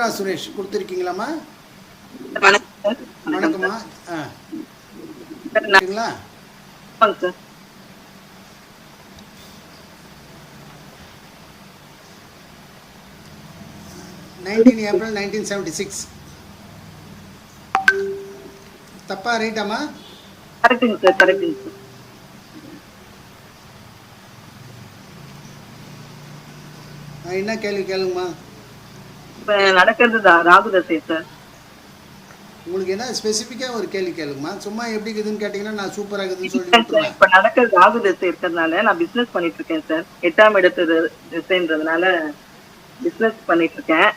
சித்ரா சுரேஷ் கொடுத்துருக்கீங்களாம்மா? வணக்கம்மா. ஆ. Nineteen April nineteen seventy six. தப்பா ரைட்டாம்மா? கரெக்டுங்க சார் கரெக்டுங்க சார். என்ன கேள்வி கேளுங்கம்மா? இப்ப நடக்கிறது ராகு தசை சார் உங்களுக்கு என்ன ஸ்பெசிஃபிக்காக ஒரு கேள்வி கேளுங்கம்மா. சும்மா எப்படி இருக்குதுன்னு கேட்டிங்கன்னா நான் சூப்பராக இருக்குதுன்னு சொல்லி இப்ப நடக்கிறது ராகு தசை இருக்கிறதுனால நான் பிசினஸ் பண்ணிட்டு இருக்கேன் சார் எட்டாம் இடத்து திசைன்றதுனால பிசினஸ் பண்ணிட்டு இருக்கேன்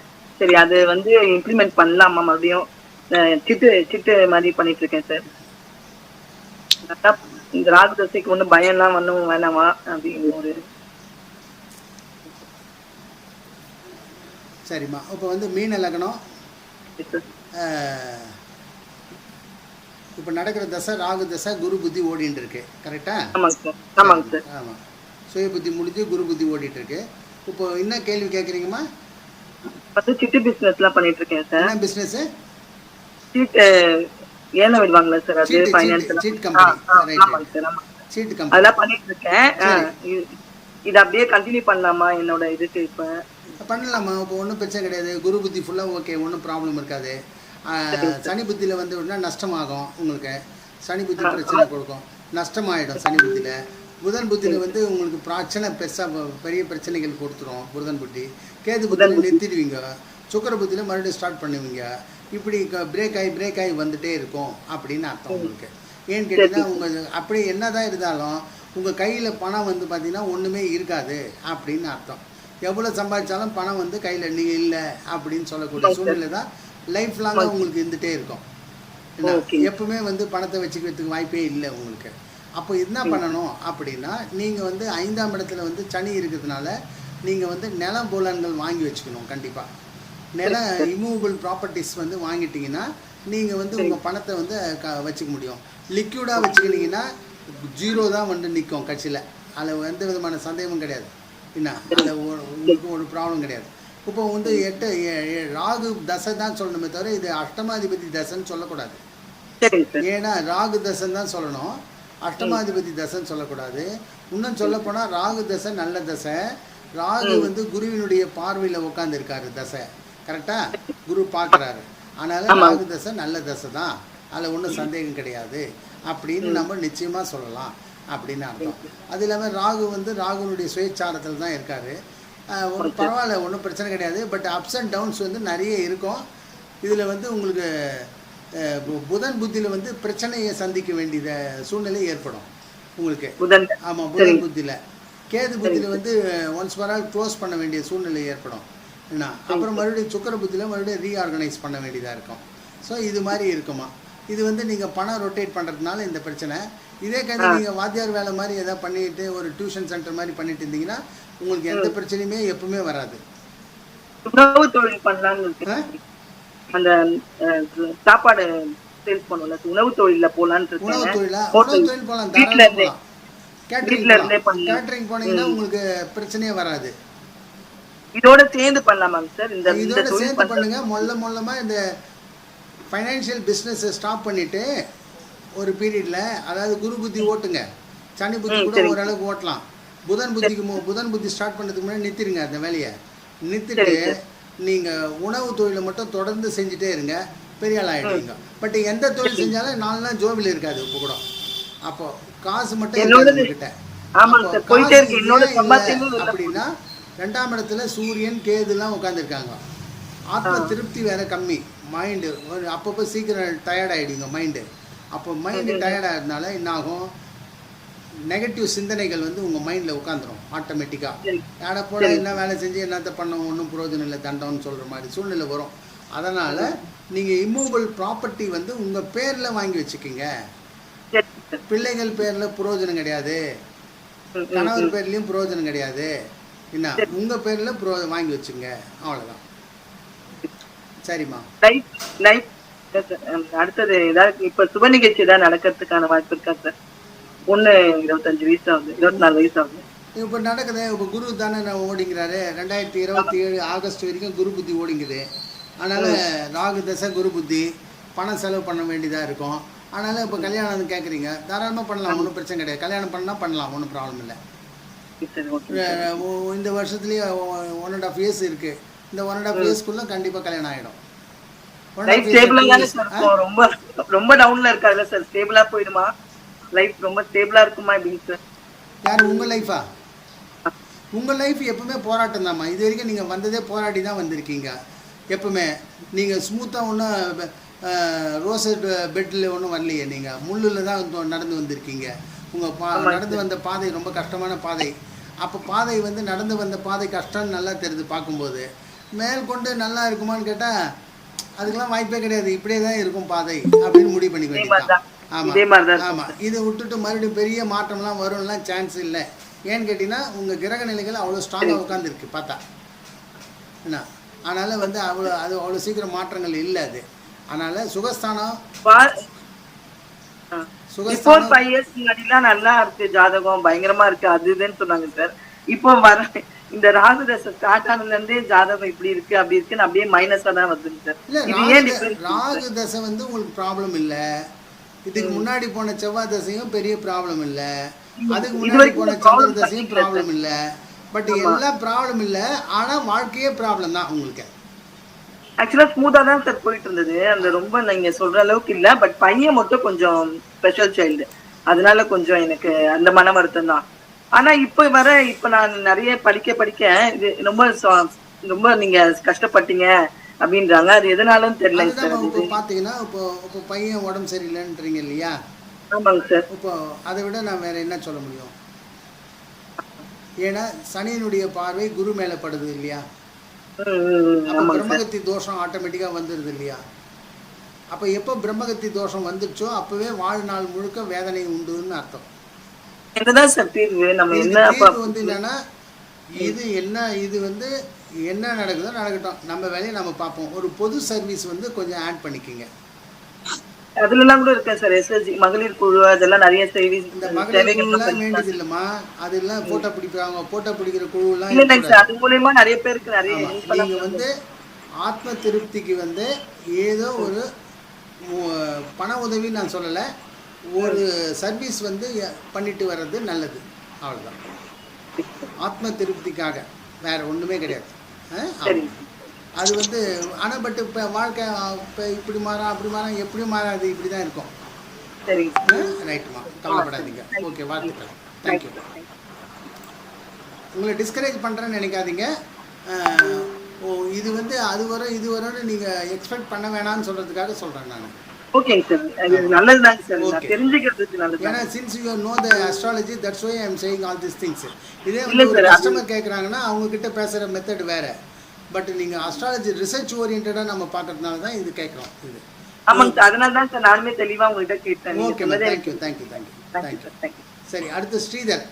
சரி அது வந்து இம்ப்ளிமெண்ட் பண்ணலாமா மறுபடியும்? சிட்டு சிட்டு மாதிரி பண்ணிட்டு இருக்கேன் சார் இந்த ராகு தசைக்கு ஒன்றும் பயம்லாம் ஒன்றும் வேணாமா? அப்படின்னு ஒரு சரிம்மா. இப்போ வந்து மீன லக்னம் இப்போ நடக்கிற தசை ராகு தசை குரு புத்தி ஓடிட்டு இருக்கு. கரெக்டா ஆமாங்க சார் ஆமாங்க சார் ஆமாம் சுய புத்தி முடிஞ்சு குரு புத்தி ஓடிட்டு இருக்கு. இப்போ என்ன கேள்வி கேட்குறீங்கம்மா சிட்டு பிசினஸ்லாம் பண்ணிட்டு இருக்கேன் சார் என்ன பிஸ்னஸ் சீட் ஏலம் விடுவாங்களா சார் அது ஃபைனான்ஸ் சீட் ஆமா சீட்டு கம்பெனி அதெல்லாம் பண்ணிட்டு இருக்கேன். இது அப்படியே கண்டினியூ பண்ணலாமா என்னோட இதுக்கு இப்ப? பண்ணலாமா? இப்போ ஒன்றும் பிரச்சனை கிடையாது. குரு புத்தி ஃபுல்லாக ஓகே ஒன்றும் ப்ராப்ளம் இருக்காது. சனி புத்தியில் வந்து விட்டா நஷ்டமாகும் உங்களுக்கு. சனி புத்தி பிரச்சனை கொடுக்கும். நஷ்டமாயிடும் சனி புத்தியில். புதன் புத்தியில் வந்து உங்களுக்கு பிரச்சனை பெருசாக பெரிய பிரச்சனைகள் கொடுத்துரும் புதன் புத்தி. கேது புத்தியில் நிறுத்திடுவீங்க. சுக்கர புத்தியில் மறுபடியும் ஸ்டார்ட் பண்ணுவீங்க. இப்படி பிரேக் ஆகி பிரேக் ஆகி வந்துட்டே இருக்கும் அப்படின்னு அர்த்தம் உங்களுக்கு. ஏன்னு கேட்டிங்கன்னா உங்கள் அப்படி என்னதான் இருந்தாலும் உங்கள் கையில் பணம் வந்து பார்த்தீங்கன்னா ஒன்றுமே இருக்காது அப்படின்னு அர்த்தம். எவ்வளோ சம்பாதிச்சாலும் பணம் வந்து கையில் நீங்கள் இல்லை அப்படின்னு சொல்லக்கூடிய சூழ்நிலை தான் லைஃப் லாங்காக உங்களுக்கு இருந்துகிட்டே இருக்கும். என்ன? எப்பவுமே வந்து பணத்தை வச்சுக்கிறதுக்கு வாய்ப்பே இல்லை உங்களுக்கு. அப்போ என்ன பண்ணணும் அப்படின்னா நீங்கள் வந்து ஐந்தாம் இடத்துல வந்து சனி இருக்கிறதுனால நீங்கள் வந்து நிலம் புலன்கள் வாங்கி வச்சுக்கணும் கண்டிப்பாக நில இமூவபிள் ப்ராப்பர்ட்டிஸ் வந்து வாங்கிட்டீங்கன்னா நீங்கள் வந்து உங்கள் பணத்தை வந்து க வச்சுக்க முடியும். லிக்யூடாக வச்சுக்கினீங்கன்னா ஜீரோ தான் வந்து நிற்கும் கட்சியில். அதில் எந்த விதமான சந்தேகமும் கிடையாது. என்ன அதில் உங்களுக்கு ஒரு ப்ராப்ளம் கிடையாது. இப்போ வந்து எட்டு ராகு தசை தான் சொல்லணுமே தவிர இது அஷ்டமாதிபதி தசைன்னு சொல்லக்கூடாது. ஏன்னா ராகு தசைன்னு தான் சொல்லணும். அஷ்டமாதிபதி தசைன்னு சொல்லக்கூடாது. இன்னும் சொல்லப்போனால் ராகு தசை நல்ல தசை. ராகு வந்து குருவினுடைய பார்வையில் உட்காந்துருக்காரு தசை. கரெக்டா? குரு பார்க்குறாரு. அதனால ராகு தசை நல்ல தசை தான். அதில் ஒன்றும் சந்தேகம் கிடையாது. அப்படின்னு நம்ம நிச்சயமாக சொல்லலாம். அப்படின்னு அர்த்தம். அது இல்லாமல் ராகு வந்து ராகுனுடைய சுயச்சாரத்தில் தான் இருக்காரு. ஒன்றும் பரவாயில்ல ஒன்றும் பிரச்சனை கிடையாது. பட் அப்ஸ் அண்ட் டவுன்ஸ் வந்து நிறைய இருக்கும். இதில் வந்து உங்களுக்கு புதன் புத்தியில் வந்து பிரச்சனையை சந்திக்க வேண்டிய சூழ்நிலை ஏற்படும் உங்களுக்கு. ஆமாம் புதன் புத்தியில். கேது புத்தியில் வந்து ஒன்ஸ் ஃபார் ஆல் க்ளோஸ் பண்ண வேண்டிய சூழ்நிலை ஏற்படும். என்ன? அப்புறம் மறுபடியும் சுக்கர புத்தியில் மறுபடியும் ரீஆர்கனைஸ் பண்ண வேண்டியதாக இருக்கும். ஸோ இது மாதிரி இருக்குமா? இது வந்து நீங்கள் பணம் ரொட்டேட் பண்ணுறதுனால இந்த பிரச்சனை. இதே கதை நீங்கள் வாத்தியார் வேலை மாதிரி எதாவது பண்ணிட்டு ஒரு டியூஷன் சென்டர் மாதிரி பண்ணிட்டு இருந்தீங்கன்னா உங்களுக்கு எந்த பிரச்சனையுமே எப்பவுமே வராது. உணவு தொழில். ஆ? அந்த சாப்பாடு சேல்ஸ் பண்ணுவோம்ல உணவு தொழில போலான்னு உணவு தொழிலா. உணவு தொழில் போகலாம் வீட்ல இருந்தே. பண்ணலாம். கேட்ரிங் போனீங்கன்னா உங்களுக்கு பிரச்சனையே வராது. இதோட சேர்ந்து பண்ணலாமாங்க சார்? இந்த இதோட பண்றது? பண்ணுங்க. மொல்ல மொல்லமா இந்த ஃபைனான்ஷியல் பிஸ்னஸை ஸ்டாப் பண்ணிட்டு ஒரு பீரியட்ல அதாவது குரு புத்தி ஓட்டுங்க. சனி புத்தி கூட. ஓரளவுக்கு ஓட்டலாம். புதன் புத்திக்கு புதன் புத்தி ஸ்டார்ட் பண்ணதுக்கு முன்னாடி நிறுத்திடுங்க அந்த வேலையை. நிறுத்திட்டு. நீங்க உணவு தொழிலை மட்டும் தொடர்ந்து செஞ்சுட்டே இருங்க. பெரிய ஆள் ஆயிடுவீங்க. பட் எந்த தொழில் செஞ்சாலும் நாலு நாள் ஜோபில் இருக்காது இப்போ கூட. அப்போ காசு மட்டும். அப்படின்னா ரெண்டாம் இடத்துல சூரியன் கேதுலாம் உட்காந்துருக்காங்க ஆத்ம திருப்தி வேற கம்மி. மைண்டு அப்பப்போ சீக்கிரம் டயர்ட் ஆகிடுங்க மைண்டு அப்போ மைண்டு டயர்டாக இருந்தால என்ன ஆகும் நெகட்டிவ் சிந்தனைகள் வந்து உங்கள் மைண்டில் உட்காந்துரும் ஆட்டோமேட்டிக்காக. யாரை போட என்ன வேலை செஞ்சு என்னத்த பண்ண ஒன்றும் பிரயோஜனம் இல்லை தண்டம்னு சொல்கிற மாதிரி சூழ்நிலை வரும். அதனால் நீங்கள் இம்மூவபிள் ப்ராப்பர்ட்டி வந்து உங்கள் பேரில் வாங்கி வச்சுக்கிங்க. பிள்ளைகள் பேரில் பிரயோஜனம் கிடையாது. கணவர் பேர்லயும் பிரயோஜனம் கிடையாது. என்ன? உங்க பேர்ல ப்ரோ வாங்கி வச்சுங்க. அவ்வளவுதான். சரிம்மா. அடுத்தது ஏதாவது இப்ப சுப நிகழ்ச்சி ஏதாவது நடக்கிறதுக்கான வாய்ப்பு இருக்கா சார் ஒண்ணு இருபத்தஞ்சு வயசு ஆகுது இருபத்தி நாலு வயசு ஆகுது. இப்போ நடக்குது இப்போ குரு தானே நான் ஓடிங்கிறாரு. ரெண்டாயிரத்தி இருபத்தி ஏழு ஆகஸ்ட் வரைக்கும் குரு புத்தி ஓடிங்குது. அதனால் ராகு தசை குரு புத்தி பணம் செலவு பண்ண வேண்டியதாக இருக்கும். அதனால் இப்போ கல்யாணம் கேட்குறீங்க தாராளமாக பண்ணலாம் ஒன்றும் பிரச்சனை கிடையாது. கல்யாணம் பண்ணால் பண்ணலாம் ஒன்றும் ப்ராப்ளம் இல்லை. இந்த வருஷத்துலேயே ஒன் அண்ட் ஆஃப் இயர்ஸ் இருக்குது இந்த ஒன் அண்ட் ஆஃப் இயர்ஸ்க்குள்ளே கண்டிப்பாக கல்யாணம் ஆகிடும் லைஃப் ஸ்டேபிளா தானே சார் இருக்கும் ரொம்ப ரொம்ப டவுன்ல இருக்காதுல்ல சார் ஸ்டேபிளா போயிடுமா? லைஃப் ரொம்ப ஸ்டேபிளா இருக்குமா எப்படிங்க சார் யார் உங்கள் லைஃபா உங்கள் லைஃப் எப்பவுமே போராட்டம் தான்மா. இது வரைக்கும் நீங்கள் வந்ததே போராடி தான் வந்திருக்கீங்க. எப்பவுமே. நீங்கள் ஸ்மூத்தாக ஒன்றும் ரோசட் பெட்டில் ஒன்றும் வரலையே நீங்கள் முள்ளில் தான் நடந்து வந்திருக்கீங்க. உங்கள் பா நடந்து வந்த பாதை ரொம்ப கஷ்டமான பாதை. அப்போ பாதை வந்து நடந்து வந்த பாதை கஷ்டம்னு நல்லா தெரியுது பார்க்கும்போது. மேல் கொண்டு நல்லா இருக்குமான்னு கேட்டால் அதுக்கெல்லாம் வாய்ப்பே கிடையாது. இப்படியே தான் இருக்கும் பாதை அப்படின்னு முடிவு பண்ணிக்க இதே மாதிரி வேண்டியதுதான் தான். இதே மாதிரி தான் ஆமாம் ஆமாம் இதை விட்டுட்டு மறுபடியும் பெரிய மாற்றம்லாம் வரும்லாம் சான்ஸ் இல்லை. ஏன்னு கேட்டிங்கன்னா உங்கள் கிரக நிலைகள் அவ்வளோ ஸ்ட்ராங்காக உட்காந்துருக்கு பார்த்தா. என்ன? அதனால் வந்து அவ்வளோ அது அவ்வளோ சீக்கிரம் மாற்றங்கள் இல்லை அது. அதனால் சுகஸ்தானம் சுகஸ்தானம் ஃபைவ் இயர்ஸ் முன்னாடிலாம் நல்லா இருக்கு. ஜாதகம் பயங்கரமா இருக்கு. அது இதுன்னு சொன்னாங்க சார். இப்போ வர இந்த ராகு தசை ஸ்டார்ட் ஆனதுல இருந்தே ஜாதகம் இப்படி இருக்கு அப்படி இருக்குன்னு அப்படியே மைனஸா தான் வருதுங்க சார். இது ஏன் ராகு டிஃபரன்ஸ் ராகு தசை வந்து உங்களுக்கு ப்ராப்ளம் இல்லை. இதுக்கு முன்னாடி போன செவ்வாய் தசையும் பெரிய ப்ராப்ளம் இல்லை. அதுக்கு முன்னாடி போன சந்திர தசையும் ப்ராப்ளம் இல்லை பட் எல்லாம் ப்ராப்ளம் இல்லை. ஆனால் வாழ்க்கையே ப்ராப்ளம் தான் உங்களுக்கு. ஆக்சுவலா ஸ்மூத்தா தான் சார் போயிட்டு இருந்தது. அந்த ரொம்ப நீங்க சொல்ற அளவுக்கு இல்ல. பட் பையன் மட்டும் கொஞ்சம் ஸ்பெஷல் சைல்டு அதனால கொஞ்சம் எனக்கு அந்த மன வருத்தம் தான். ஆனா இப்ப வர இப்ப நான் நிறைய படிக்க படிக்க இது ரொம்ப ரொம்ப நீங்க கஷ்டப்பட்டீங்க அப்படின்றாங்க. அது எதனாலும் சார் அது. இப்போ பார்த்தீங்கன்னா இப்போ இப்போ பையன் உடம்பு சரியில்லைன்றீங்க இல்லையா? ஆமாங்க சார். இப்போ அதை விட நான் வேற என்ன சொல்ல முடியும்? ஏன்னா சனியினுடைய பார்வை குரு மேலே படுது இல்லையா? பிரம்மகத்தி தோஷம் ஆட்டோமேட்டிக்காக வந்துடுது இல்லையா? அப்போ எப்போ பிரம்மகத்தி தோஷம் வந்துடுச்சோ அப்போவே வாழ்நாள் முழுக்க வேதனை உண்டுன்னு அர்த்தம். என்னதான் சார் தீர்வு? நம்ம என்ன வந்து என்னன்னா இது என்ன இது வந்து என்ன நடக்குதோ நடக்கட்டும். நம்ம வேலையை நம்ம பார்ப்போம். ஒரு பொது சர்வீஸ் வந்து கொஞ்சம் ஆட் பண்ணிக்கோங்க. அதுல எல்லாம் கூட இருக்கேன் சார். எஸ்எஸ்ஜி மகளிர் குழு அதெல்லாம் நிறைய செய்தி இந்த மகளிர் குழுலாம் வேண்டியது இல்லைம்மா. அதெல்லாம் போட்டோ பிடிப்பாங்க போட்டோ பிடிக்கிற குழுலாம் இல்ல சார். அது மூலியமா நிறைய பேருக்கு நிறைய நீங்க வந்து ஆத்ம திருப்திக்கு வந்து ஏதோ ஒரு பண உதவி நான் சொல்லலை. ஒரு சர்வீஸ் வந்து பண்ணிட்டு வர்றது நல்லது. அவ்வளோதான் ஆத்ம திருப்திக்காக. வேற ஒன்றுமே கிடையாது. அது வந்து ஆனால் பட் இப்போ வாழ்க்கை இப்போ இப்படி மாறா அப்படி மாறா எப்படி மாறாது. இப்படி தான் இருக்கும் ரைட்டுமா கவலைப்படாதீங்க. ஓகே வாழ்த்துக்கள். தேங்க்யூ உங்களை டிஸ்கரேஜ் பண்ணுறேன்னு நினைக்காதீங்க. ஓ இது வந்து அது வரும் இது வரும்னு நீங்கள் எக்ஸ்பெக்ட் பண்ண வேணாம்னு சொல்கிறதுக்காக சொல்கிறேன் நான். ஓகேங்க சார் அது நல்லதுதாங்க சார் நான் Okay. தெரிஞ்சுக்கிறதுக்கு நல்லது ஏன்னா since you know the astrology that's why I'm saying all this things இதே வந்து ஒரு கஸ்டமர் கேட்குறாங்கன்னா அவங்க கிட்ட பேசுகிற மெத்தட் வேற. பட் நீங்கள் அஸ்ட்ராலஜி ரிசர்ச் ஓரியன்டாக நம்ம பார்க்கறதுனால தான் இது கேட்குறோம் இது. ஆமாங்க சார் அதனால தான் சார் நானுமே தெளிவா உங்ககிட்ட கேட்டேன். Okay thank you thank you thank you thank you சரி அடுத்து ஸ்ரீதர்.